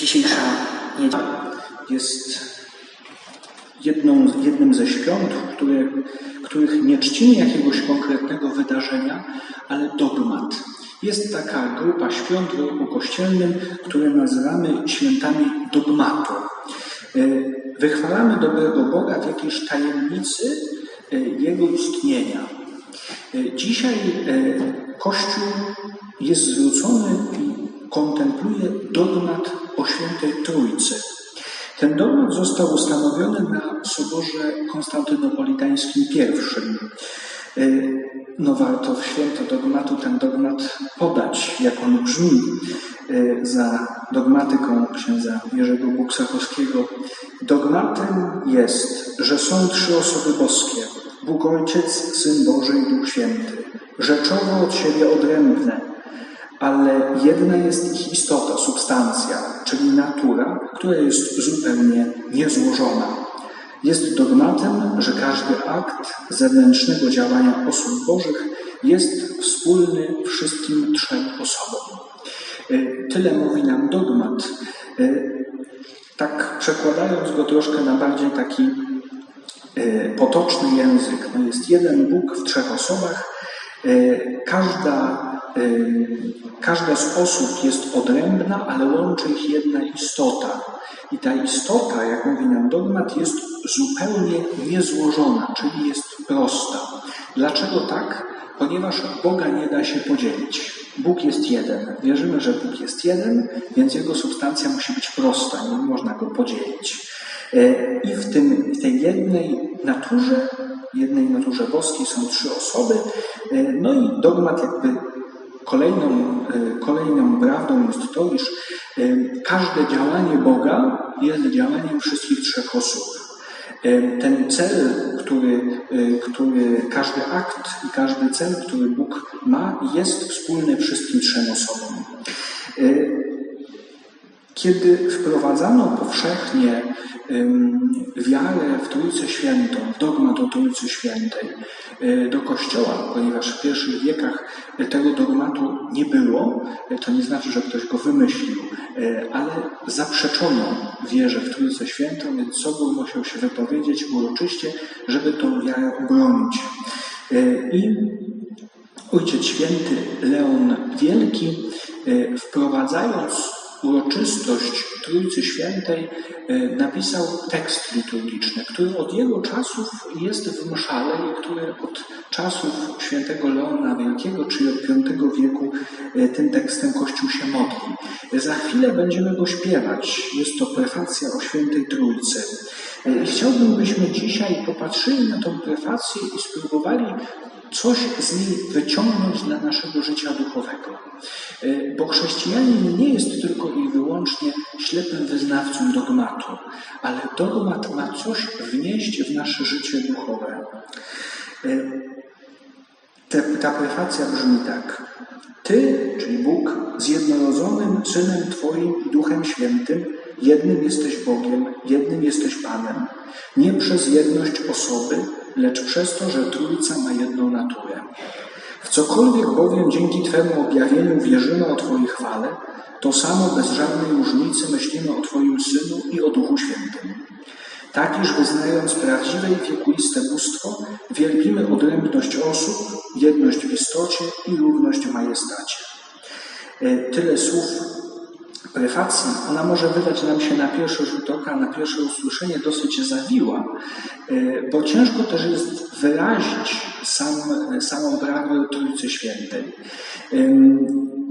Dzisiejsza niedziela jest jedną, jednym ze świąt, które, których nie czcimy jakiegoś konkretnego wydarzenia, ale dogmat. Jest taka grupa świąt w roku kościelnym, które nazywamy świętami dogmatu. E, wychwalamy dobrego Boga w jakiejś tajemnicy e, Jego istnienia. E, dzisiaj Kościół jest zwrócony i kontempluje dogmat o świętej Trójcy. Ten dogmat został ustanowiony na Soborze Konstantynopolitańskim I. E, no warto w święto dogmatu ten dogmat podać, jak on brzmi e, za dogmatyką księdza Jerzego Buksachowskiego. Dogmatem jest, że są trzy osoby boskie, Bóg Ojciec, Syn Boży i Duch Święty, rzeczowo od siebie odrębne, ale jedna jest ich istota, substancja, czyli natura, która jest zupełnie niezłożona. Jest dogmatem, że każdy akt zewnętrznego działania osób Bożych jest wspólny wszystkim trzem osobom. E, tyle mówi nam dogmat. E, tak przekładając go troszkę na bardziej taki e, potoczny język, no jest jeden Bóg w trzech osobach. Każda Każda z osób jest odrębna, ale łączy ich jedna istota. I ta istota, jak mówi nam dogmat, jest zupełnie niezłożona, czyli jest prosta. Dlaczego tak? Ponieważ Boga nie da się podzielić. Bóg jest jeden. Wierzymy, że Bóg jest jeden, więc jego substancja musi być prosta, nie można go podzielić. E, I w, tym, w tej jednej naturze, jednej naturze boskiej są trzy osoby, e, no i dogmat jakby Kolejną, e, kolejną prawdą jest to, iż e, każde działanie Boga jest działaniem wszystkich trzech osób. Ten cel, który, który każdy akt i każdy cel, który Bóg ma, jest wspólny wszystkim trzem osobom. Kiedy wprowadzano powszechnie wiarę w Trójcę Świętą, w dogmat o Trójcy Świętej e, do Kościoła, ponieważ w pierwszych wiekach tego dogmatu nie było, e, to nie znaczy, że ktoś go wymyślił, ale zaprzeczono wierze w Trójcę Świętą, więc Sobór musiał się wypowiedzieć uroczyście, żeby tą wiarę obronić. I Ojciec Święty Leon Wielki, wprowadzając uroczystość Trójcy Świętej e, napisał tekst liturgiczny, który od jego czasów jest w mszale i który od czasów świętego Leona Wielkiego, czyli od V wieku, e, tym tekstem Kościół się modli. Za chwilę będziemy go śpiewać. Jest to prefacja o świętej Trójcy. E, I chciałbym, byśmy dzisiaj popatrzyli na tą prefację i spróbowali coś z niej wyciągnąć dla naszego życia duchowego. Bo chrześcijanin nie jest tylko i wyłącznie ślepym wyznawcą dogmatu, ale dogmat ma coś wnieść w nasze życie duchowe. E, te, ta prefacja brzmi tak. Ty, czyli Bóg, z jednorodzonym Synem Twoim i Duchem Świętym, jednym jesteś Bogiem, jednym jesteś Panem, nie przez jedność osoby, lecz przez to, że Trójca ma jedną naturę. Cokolwiek bowiem dzięki Twemu objawieniu wierzymy o Twojej chwale, to samo bez żadnej różnicy myślimy o Twoim Synu i o Duchu Świętym. Tak, iż wyznając prawdziwe i wiekuiste bóstwo, wielbimy odrębność osób, jedność w istocie i równość w majestacie. E, tyle słów prefacji, ona może wydać nam się na pierwszy rzut oka, na pierwsze usłyszenie dosyć zawiła, e, bo ciężko też jest wyrazić sam, samą prawdę Trójcy Świętej.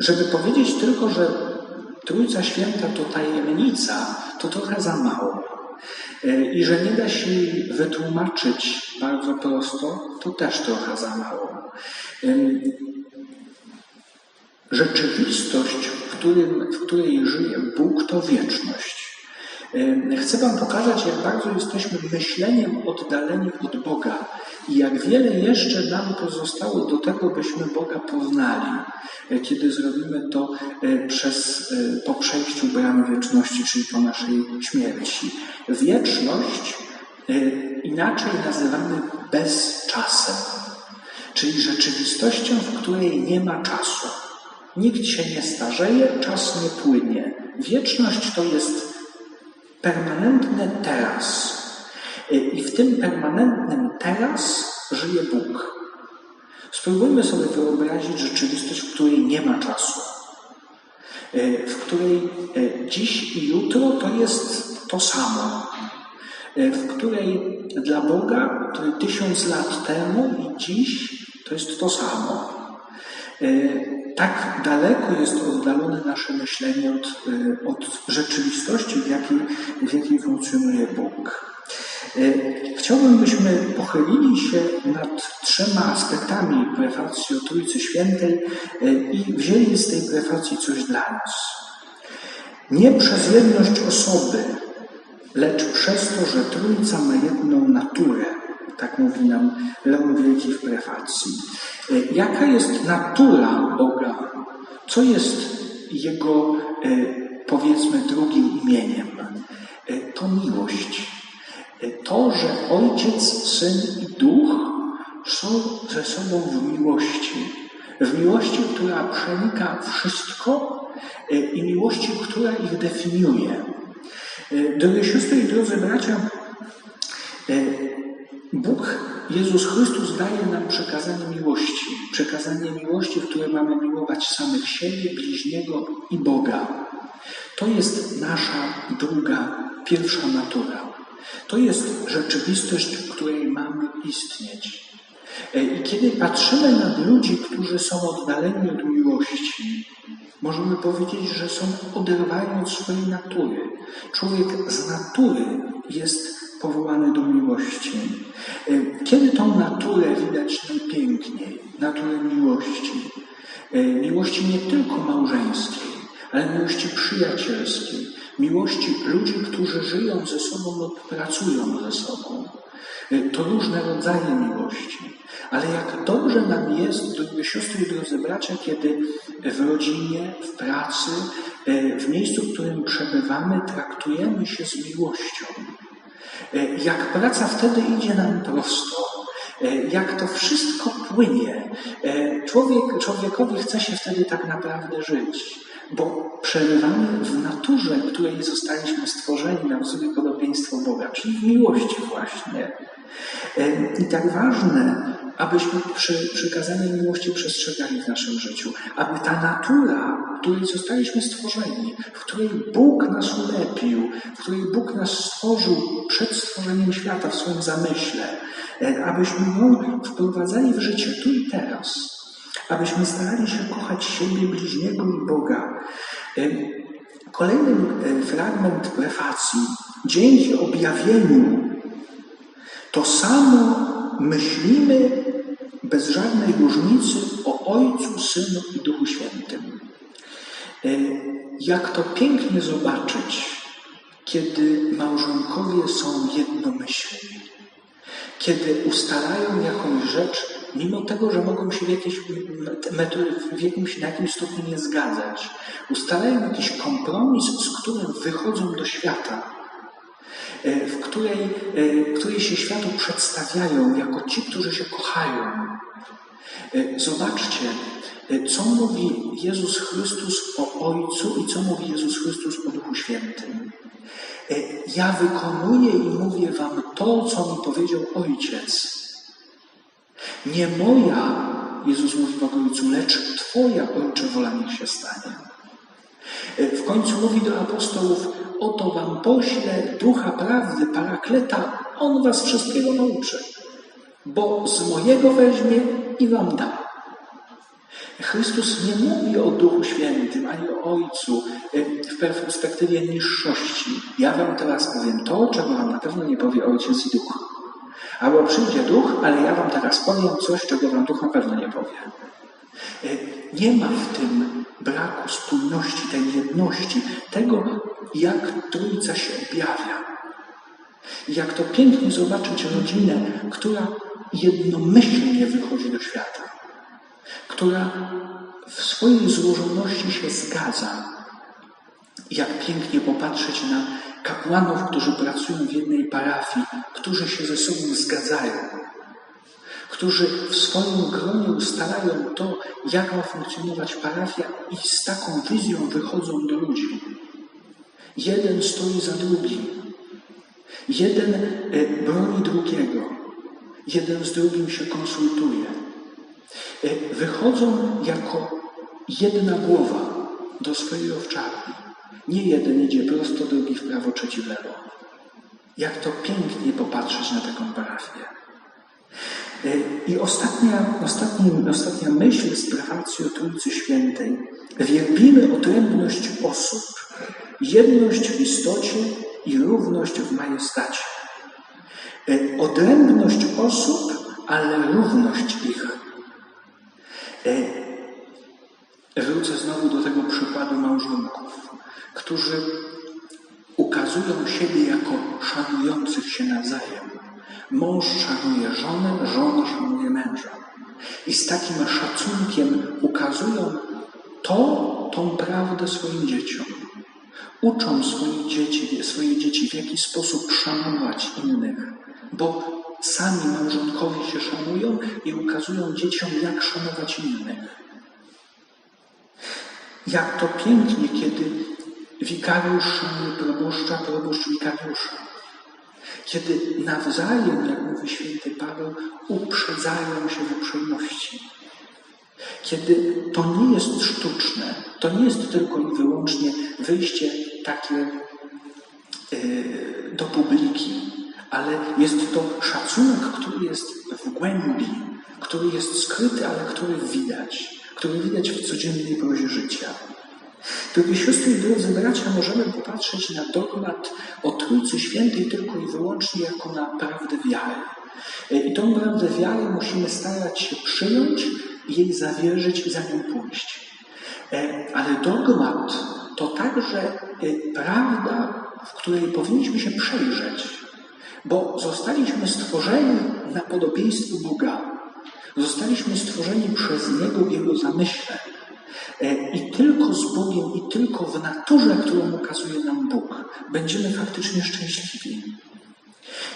Żeby powiedzieć tylko, że Trójca Święta to tajemnica, to trochę za mało. E, I że nie da się jej wytłumaczyć bardzo prosto, to też trochę za mało. Rzeczywistość, którym, w której żyje Bóg, to wieczność. Chcę Wam pokazać, jak bardzo jesteśmy myśleniem oddaleni od Boga i jak wiele jeszcze nam pozostało do tego, byśmy Boga poznali, e, kiedy zrobimy to e, przez, e, po przejściu bramy wieczności, czyli po naszej śmierci. Wieczność inaczej nazywamy bezczasem, czyli rzeczywistością, w której nie ma czasu. Nikt się nie starzeje, czas nie płynie. Wieczność to jest permanentne teraz. I w tym permanentnym teraz żyje Bóg. Spróbujmy sobie wyobrazić rzeczywistość, w której nie ma czasu, w której dziś i jutro to jest to samo, w której dla Boga to tysiąc lat temu i dziś to jest to samo. Tak daleko jest oddalone nasze myślenie od, od rzeczywistości, w jakiej, w jakiej funkcjonuje Bóg. Chciałbym, byśmy pochylili się nad trzema aspektami prefacji o Trójcy Świętej i wzięli z tej prefacji coś dla nas. Nie przez jedność osoby, lecz przez to, że Trójca ma jedną naturę. Tak mówi nam Leon Wielki w prefacji. Jaka jest natura Boga? Co jest Jego, powiedzmy, drugim imieniem? To miłość. To, że Ojciec, Syn i Duch są ze sobą w miłości. W miłości, która przenika wszystko i miłości, która ich definiuje. Drogie siostry i drodzy bracia, Bóg, Jezus Chrystus daje nam przekazanie miłości. Przekazanie miłości, w której mamy miłować samych siebie, bliźniego i Boga. To jest nasza druga, pierwsza natura. To jest rzeczywistość, w której mamy istnieć. I kiedy patrzymy na ludzi, którzy są oddaleni od miłości, możemy powiedzieć, że są oderwani od swojej natury. Człowiek z natury jest powołany do miłości. Kiedy tą naturę widać najpiękniej? Naturę miłości. Miłości nie tylko małżeńskiej, ale miłości przyjacielskiej, miłości ludzi, którzy żyją ze sobą lub pracują ze sobą. To różne rodzaje miłości. Ale jak dobrze nam jest, drogie siostry i drodzy bracia, kiedy w rodzinie, w pracy, w miejscu, w którym przebywamy, traktujemy się z miłością. Jak praca wtedy idzie nam prosto, jak to wszystko płynie. Człowiek, człowiekowi chce się wtedy tak naprawdę żyć, bo przebywamy w naturze, której zostaliśmy stworzeni na wzór podobieństwo Boga, czyli w miłości właśnie. I tak ważne, abyśmy przy przykazanie miłości przestrzegali w naszym życiu, aby ta natura, w której zostaliśmy stworzeni, w której Bóg nas ulepił, w której Bóg nas stworzył przed stworzeniem świata w swoim zamyśle, abyśmy ją wprowadzali w życie tu i teraz, abyśmy starali się kochać siebie, bliźniego i Boga. Kolejny fragment prefacji. Dzięki objawieniu to samo myślimy bez żadnej różnicy o Ojcu, Synu i Duchu Świętym. Jak to pięknie zobaczyć, kiedy małżonkowie są jednomyślni, kiedy ustalają jakąś rzecz, mimo tego, że mogą się w, jakiejś, w jakimś, na jakimś stopniu nie zgadzać, ustalają jakiś kompromis, z którym wychodzą do świata w której, w której się światu przedstawiają jako ci, którzy się kochają. Zobaczcie, co mówi Jezus Chrystus o Ojcu i co mówi Jezus Chrystus o Duchu Świętym. Ja wykonuję i mówię wam to, co mi powiedział Ojciec. Nie moja, Jezus mówi w Ojcu, lecz Twoja, Ojcze, wola niech się stanie. W końcu mówi do apostołów, oto wam poślę ducha prawdy, parakleta, on was wszystkiego nauczy, bo z mojego weźmie i wam da. Chrystus nie mówi o Duchu Świętym ani o Ojcu w perspektywie niższości. Ja wam teraz powiem to, czego wam na pewno nie powie Ojciec i Duch. Albo przyjdzie Duch, ale ja wam teraz powiem coś, czego wam Duch na pewno nie powie. Nie ma w tym braku spójności, tej jedności, tego, jak Trójca się objawia. Jak to pięknie zobaczyć rodzinę, która jednomyślnie wychodzi do świata, która w swojej złożoności się zgadza. Jak pięknie popatrzeć na kapłanów, którzy pracują w jednej parafii, którzy się ze sobą zgadzają, którzy w swoim gronie ustalają to, jak ma funkcjonować parafia i z taką wizją wychodzą do ludzi. Jeden stoi za drugim. Jeden e, broni drugiego. Jeden z drugim się konsultuje. E, wychodzą jako jedna głowa do swojej owczarni. Nie jeden idzie prosto, drugi w prawo, trzeci w lewo. Jak to pięknie popatrzeć na taką parafię. E, I ostatnia, ostatnia, ostatnia myśl z prefacji o Trójcy Świętej. Wielbimy odrębność osób, jedność w istocie i równość w majestacie. E, odrębność osób, ale równość ich. E, wrócę znowu do tego przykładu małżonków, którzy ukazują siebie jako szanujących się nawzajem. Mąż szanuje żonę, żona szanuje męża. I z takim szacunkiem ukazują to, tą prawdę swoim dzieciom. Uczą swoje dzieci, swoje dzieci w jaki sposób szanować innych, bo sami małżonkowie się szanują i ukazują dzieciom, jak szanować innych. Jak to pięknie, kiedy wikariusz szanuje proboszcza, proboszcz wikariusza. Kiedy nawzajem, jak mówi święty Paweł, uprzedzają się w uprzejmości. Kiedy to nie jest sztuczne, to nie jest tylko i wyłącznie wyjście takie yy, do publiki, ale jest to szacunek, który jest w głębi, który jest skryty, ale który widać, który widać w codziennej prozie życia. Drogie siostry i drodzy bracia, możemy popatrzeć na dogmat o Trójcy Świętej tylko i wyłącznie jako na prawdę wiary. I tą prawdę wiary musimy starać się przyjąć, jej zawierzyć i za nią pójść. E, ale dogmat to także e, prawda, w której powinniśmy się przejrzeć, bo zostaliśmy stworzeni na podobieństwo Boga. Zostaliśmy stworzeni przez Niego w Jego zamyśle. E, I tylko z Bogiem, i tylko w naturze, którą ukazuje nam Bóg, będziemy faktycznie szczęśliwi.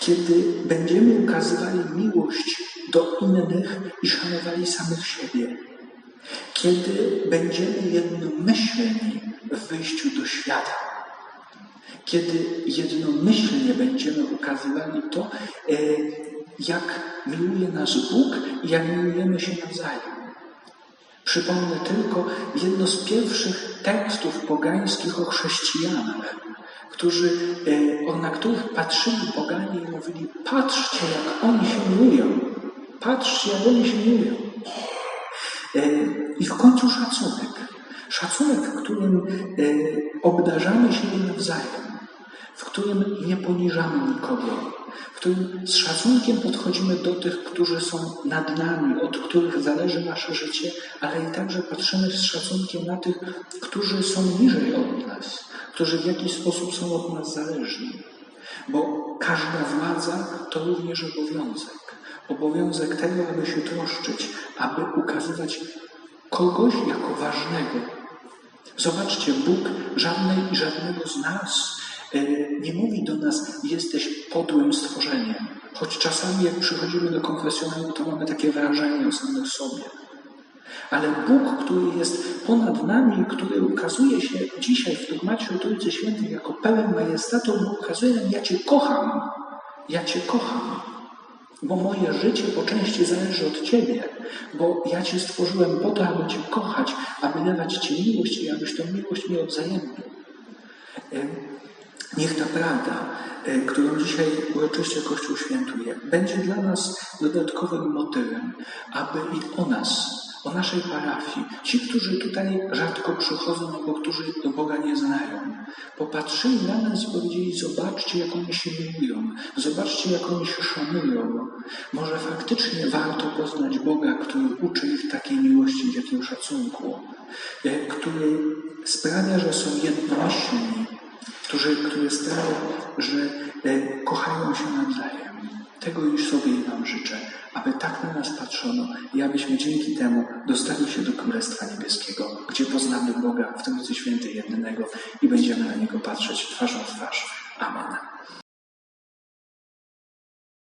Kiedy będziemy ukazywali miłość do innych i szanowali samych siebie. Kiedy będziemy jednomyślni w wyjściu do świata. Kiedy jednomyślnie będziemy ukazywali to, e, jak miłuje nas Bóg i jak miłujemy się nawzajem. Przypomnę tylko jedno z pierwszych tekstów pogańskich o chrześcijanach, którzy, e, na których patrzyli poganie i mówili: Patrzcie, jak oni się miłują. Patrzcie, jak oni się miłują. E, I w końcu szacunek. Szacunek, w którym e, obdarzamy siebie nawzajem, w którym nie poniżamy nikogo, w którym z szacunkiem podchodzimy do tych, którzy są nad nami, od których zależy nasze życie, ale i także patrzymy z szacunkiem na tych, którzy są niżej od nas, którzy w jakiś sposób są od nas zależni. Bo każda władza to również obowiązek. Obowiązek tego, aby się troszczyć, aby ukazywać kogoś jako ważnego. Zobaczcie, Bóg żadnej i żadnego z nas nie mówi do nas, jesteś podłym stworzeniem. Choć czasami, jak przychodzimy do konfesjonału, to mamy takie wrażenie o samych sobie. Ale Bóg, który jest ponad nami, który ukazuje się dzisiaj w dogmacie o Trójcy Świętej jako pełen majestatu, ukazuje nam, ja Cię kocham, ja Cię kocham, bo moje życie po części zależy od Ciebie, bo ja Cię stworzyłem po to, aby Cię kochać, aby dawać Ci miłość i abyś tę miłość mi odwzajemnił. Niech ta prawda, e, którą dzisiaj uroczyście Kościół świętuje, będzie dla nas dodatkowym motywem, aby i o nas, o naszej parafii, ci, którzy tutaj rzadko przychodzą albo którzy do Boga nie znają, popatrzyli na nas i powiedzieli: Zobaczcie, jak oni się miłują, zobaczcie, jak oni się szanują. Może faktycznie warto poznać Boga, który uczy ich takiej miłości takiego szacunku, e, który sprawia, że są jednomyślni którzy, którzy sprawią, że e, kochają się nawzajem. Tego już sobie i Wam życzę, aby tak na nas patrzono i abyśmy dzięki temu dostali się do Królestwa Niebieskiego, gdzie poznamy Boga w Trójcy Świętej jednego i będziemy na Niego patrzeć twarzą w twarz. Amen.